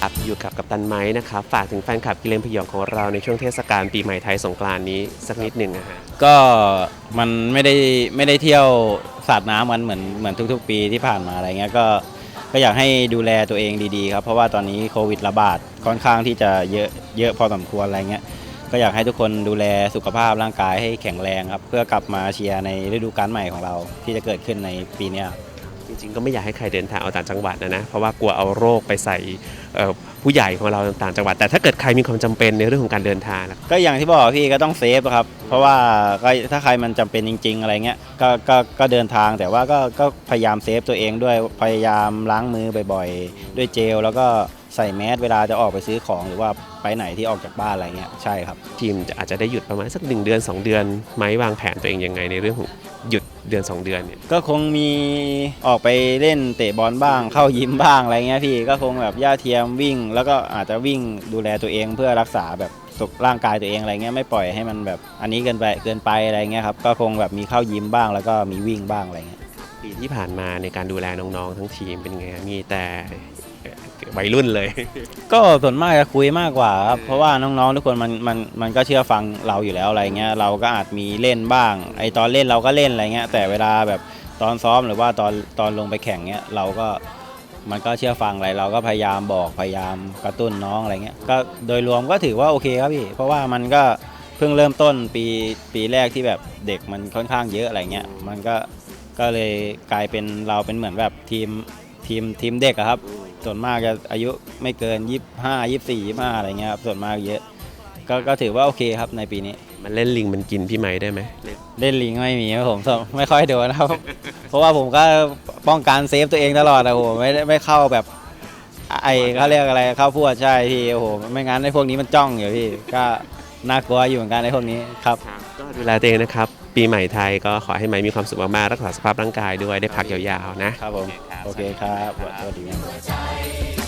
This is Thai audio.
ครับอยู่กับกัปตันไม้นะครับฝากถึงแฟนคลับกิเลนพยองของเราในช่วงเทศกาลปีใหม่ไทยสงกรานต์นี้สักนิดหนึ่งนะฮะก็มันไม่ได้ไม่ได้เที่ยวสาดน้ำกันเหมือนเหมือนทุก ๆ ปีที่ผ่านมาอะไรเงี้ยก็ก็อยากให้ดูแลตัวเองดีๆครับเพราะว่าตอนนี้โควิดระบาดค่อนข้างที่จะเยอะเยอะพอสมควรอะไรเงี้ยก็อยากให้ทุกคนดูแลสุขภาพร่างกายให้แข็งแรงครับเพื่อกลับมาเชียร์ในฤดูกาลใหม่ของเราที่จะเกิดขึ้นในปีนี้ครับ จริงๆ ก็ไม่อยากให้ใครเดินทางเอาต่างจังหวัดนะนะ เพราะว่ากลัวเอาโรคไปใส่ผู้ใหญ่ของเราต่างจังหวัด แต่ถ้าเกิดใครมีความจำเป็นในเรื่องของการเดินทาง ก็อย่างที่บอกพี่ก็ต้องเซฟครับ เพราะว่าก็ถ้าใครมันจำเป็นจริง ๆ อะไรเงี้ยก็ก็ก็เดินทางแต่ว่าก็ก็พยายามเซฟตัวเองด้วยพยายามล้างมือบ่อยๆ ด้วยเจลแล้วก็ ใส่แมสเวลาจะออกไปซื้อของหรือว่าไปไหนที่ออกจากบ้านอะไรเงี้ยใช่ครับ ทีมจะอาจจะได้หยุดประมาณสักหนึ่งเดือน 2 เดือนไหมวางแผนตัวเองยังไงในเรื่องของหยุดเดือน 2 เดือนเนี่ยก็คงมีออกไปเล่นเตะบอลบ้าง เข้ายิมบ้างอะไรเงี้ยพี่ก็คงแบบย่าเทียมวิ่ง แล้วก็อาจจะวิ่งดูแลตัวเองเพื่อรักษาแบบสุขร่างกายตัวเองอะไรเงี้ยไม่ปล่อยให้มันแบบอันนี้เกินไปเกินไปอะไรเงี้ยครับก็คงแบบมีเข้ายิมบ้างแล้วก็มีวิ่งบ้างอะไรเงี้ยปีที่ผ่านมาในการดูแลน้องๆทั้งทีมเป็นไงฮะมีแต่เอ่อ วัยรุ่นเลย ก็ส่วนมากจะคุยมากกว่าครับเพราะว่าน้องๆทุกคนมันมันมันก็เชื่อฟังเราอยู่แล้วอะไรเงี้ยเราก็อาจมีเล่นบ้าง ไอตอนเล่นเราก็เล่นอะไรเงี้ยแต่เวลาแบบตอนซ้อมหรือว่าตอนตอนลงไปแข่งเงี้ยเราก็มันก็เชื่อฟังอะไรเราก็พยายามบอกพยายามกระตุ้นน้องอะไรเงี้ยก็โดยรวมก็ถือว่าโอเคครับพี่เพราะว่ามันก็เพิ่งเริ่มต้นปีปีแรกที่แบบเด็กมันค่อนข้างเยอะอะไรเงี้ยมันก็ก็เลยกลายเป็นเราเป็นเหมือนแบบทีม ทีมทีมเด็กอะครับ ส่วนมากจะอายุไม่เกิน 25 24 25อะไรเงี้ยครับส่วนมากเยอะก็ก็ถือว่าโอเคครับในปีนี้ มันเล่นลิงมันกินพี่ไหมได้ไหมเล่นเล่นลิงไม่มีครับผมส่วนไม่ค่อยโดนนะครับ เพราะว่าผมก็ป้องกันเซฟตัวเองตลอดนะโหไม่ได้ไม่เข้าแบบไอเขาเรียกอะไรเข้าพวดใช่พี่โอ้โหไม่งั้นไอพวกนี้มันจ้องอยู่พี่ก็น่ากลัวอยู่เหมือนกันไอพวกนี้ครับ ก็ดูแลตัวเองนะครับ ปีใหม่ไทยก็ขอให้ไหมมีความสุขมากๆรักษาสภาพร่างกายด้วยได้พักยาวๆนะครับผม โอเคครับสวัสดีครับ